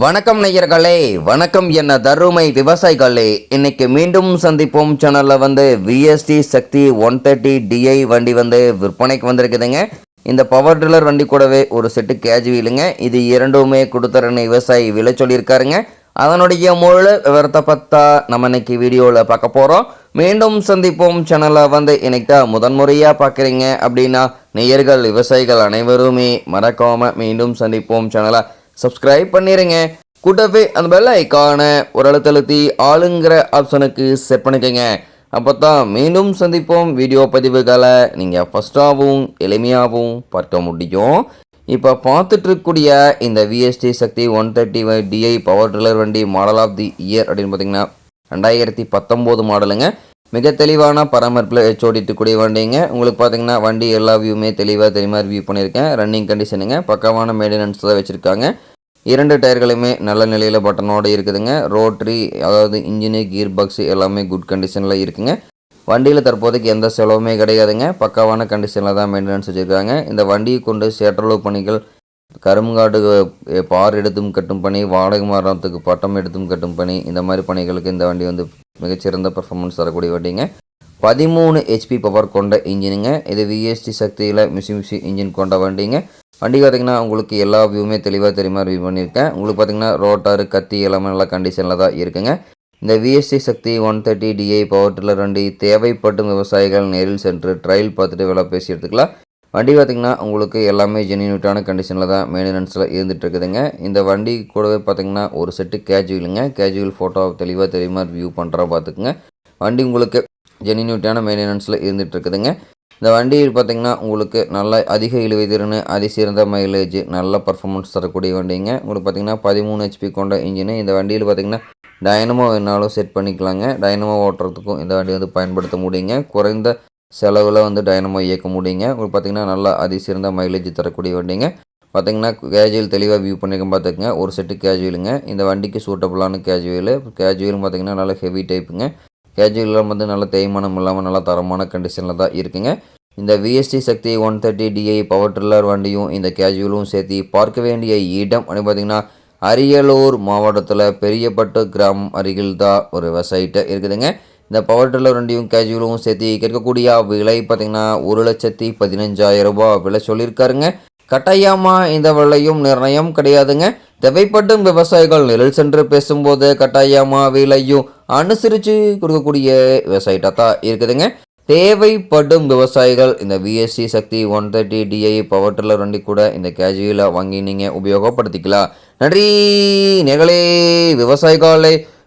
வணக்கம் நேயர்களே வணக்கம் என்ன தருமை விவசாயிகளே. இன்னைக்கு மீண்டும் சந்திப்போம் சேனலில் வந்து VST Shakti one thirty DI வண்டி வந்து விற்பனைக்கு வந்திருக்குதுங்க. இந்த பவர் டில்லர் வண்டி கூடவே ஒரு செட்டு கேஜுவலுங்க இது இரண்டுமே கொடுத்துறன்னு விவசாயி விலை சொல்லியிருக்காருங்க. அதனுடைய முழு விவரத்தை பார்த்தா நம்ம இன்னைக்கு வீடியோவில் பார்க்க போகிறோம் மீண்டும் சந்திப்போம் சேனலை வந்து இன்னைக்கு தான் முதன்முறையாக பார்க்குறீங்க அப்படின்னா நேயர்கள் விவசாயிகள் அனைவருமே மறக்காமல் மீண்டும் சந்திப்போம் சேனலை சப்ஸ்கிரைப் பண்ணிடுங்க கூட்டவே அந்த பெல் ஐக்கான ஒரு அழுத்தழுத்தி ஆளுங்கிற ஆப்ஷனுக்கு செட் பண்ணிக்கோங்க. அப்போ தான் மீண்டும் சந்திப்போம். வீடியோ பதிவுகளை நீங்கள் ஃபஸ்ட்டாகவும் எளிமையாகவும் பார்க்க முடியும். இப்போ பார்த்துட்ருக்கக்கூடிய இந்த VST Shakti one thirty DI power tiller வண்டி மாடல் ஆஃப் தி இயர் அப்படின்னு பார்த்தீங்கன்னா ரெண்டாயிரத்தி பத்தொம்போது மாடலுங்க மிக தெளிவான பராமரிப்பில் ஹெச் கூடிய வண்டிங்க. உங்களுக்கு பார்த்தீங்கன்னா வண்டி எல்லா வியூமே தெளிவாக தெளிவாக வியூ பண்ணியிருக்கேன். ரன்னிங் கண்டிஷனுங்க பக்கமான மெயின்டெனன்ஸ் தான் வச்சுருக்காங்க. இரண்டு டயர்களுமே நல்ல நிலையில் பட்டனோடு இருக்குதுங்க. ரோட்ரி அதாவது இன்ஜினு கீர் பாக்ஸ் எல்லாமே குட் கண்டிஷனில் இருக்குங்க. வண்டியில் தற்போதைக்கு எந்த செலவுமே கிடையாதுங்க. பக்காவான கண்டிஷனில் தான் மெயின்டெனன்ஸ் வச்சுருக்காங்க. இந்த வண்டியை கொண்டு சேற்றளவு பணிகள் கரும்காடு பார் எடுத்தும் கட்டும் பணி வாடகை மரணத்துக்கு பட்டம் எடுத்தும் கட்டும் பணி இந்த மாதிரி பணிகளுக்கு இந்த வண்டி வந்து மிகச்சிறந்த பர்ஃபார்மன்ஸ் தரக்கூடிய வண்டிங்க. பதிமூணு ஹெச்பி பவர் கொண்ட இன்ஜினுங்க. இது விஎஸ்டி சக்தியில் மிஷி மிஷி இன்ஜின் கொண்ட வண்டிங்க. வண்டி பார்த்தீங்கன்னா உங்களுக்கு எல்லா வியூமே தெளிவாக தெரியுமா வியூ பண்ணியிருக்கேன். உங்களுக்கு பார்த்தீங்கன்னா ரோட்டார் கத்தி எல்லாமே நல்ல கண்டிஷனில் தான் இருக்குங்க. இந்த VST Shakti one thirty DI power tiller வண்டி தேவைப்படும் விவசாயிகள் நேரில் சென்று ட்ரையல் பார்த்துட்டு விலை பேசி எடுத்துக்கலாம். வண்டி பார்த்திங்கன்னா உங்களுக்கு எல்லாமே ஜென்யூனிட்டான கண்டிஷனில் தான் மெயின்டெனன்ஸில் இருந்துட்டு இருக்குதுங்க இந்த வண்டி கூடவே பார்த்திங்கன்னா ஒரு செட்டு கேஜுவலுங்க கேஜுவல் ஃபோட்டோ தெளிவாக தெரியுமா வியூ பண்ணுறா பார்த்துக்குங்க வண்டி உங்களுக்கு ஜென்யூனிட்டான மெயின்டெனன்ஸில் இருந்துட்டு இருக்குதுங்க இந்த வண்டியில் பார்த்தீங்கன்னா உங்களுக்கு நல்ல அதிக இழுவை திறன் அதிசிறந்த மைலேஜ் நல்ல பர்ஃபார்மன்ஸ் தரக்கூடிய வண்டிங்க. உங்களுக்கு பார்த்தீங்கன்னா பதிமூணு ஹெச்பி கொண்ட இன்ஜினு இந்த வண்டியில் பார்த்தீங்கன்னா டைனமோ வேணாலும் செட் பண்ணிக்கலாங்க. டைனமோ ஓட்டுறதுக்கும் இந்த வண்டி வந்து பயன்படுத்த முடியுங்க. குறைந்த செலவில் வந்து டைனமோ இயக்க முடியுங்க. உங்களுக்கு பார்த்தீங்கன்னா நல்லா அதிசிறந்த மைலேஜ் தரக்கூடிய வண்டிங்க. பார்த்தீங்கன்னா கேஜுவல் தெளிவாக வியூ பண்ணிருக்கேன் பார்த்துக்குங்க ஒரு செட்டு கேஜுவலுங்க இந்த வண்டிக்கு சூட்டபுளான கேஜுவல் கேஜுவலும் பார்த்தீங்கன்னா நல்லா ஹெவி டைப்புங்க கேஜுவலாம் வந்து நல்ல தேய்மானம் இல்லாமல் நல்லா தரமான கண்டிஷனில் தான் இருக்குங்க. இந்த VST Shakti one thirty DI power tiller வண்டியும் இந்த கேஜுவலும் சேர்த்து பார்க்க வேண்டிய இடம் அப்படின்னு பார்த்தீங்கன்னா அரியலூர் மாவட்டத்தில் பெரியப்பட்டு கிராமம் அருகில் தான் ஒரு வெப்சைட்டு இருக்குதுங்க. இந்த பவர் ட்ரில்லர் வண்டியும் கேஜுவலும் சேர்த்து கேட்கக்கூடிய விலை பார்த்தீங்கன்னா ஒரு லட்சத்தி பதினஞ்சாயிரம் ரூபாய் விலை சொல்லியிருக்காருங்க. கட்டாயமாக இந்த விலையும் நிர்ணயம் கிடையாதுங்க. தேவைப்படும் விவசாயிகள் நிழல் சென்று பேசும்போது கட்டாயமாக விலையும் அனுசரித்து கொடுக்கக்கூடிய விவசாயிட்டாக தான் இருக்குதுங்க. தேவைப்படும் விவசாயிகள் இந்த VSC Shakti one thirty DI power tiller வண்டி கூட இந்த கேஜுவலாக வாங்கி நீங்கள் உபயோகப்படுத்திக்கலாம். நன்றி நேர்களே விவசாயிகளே.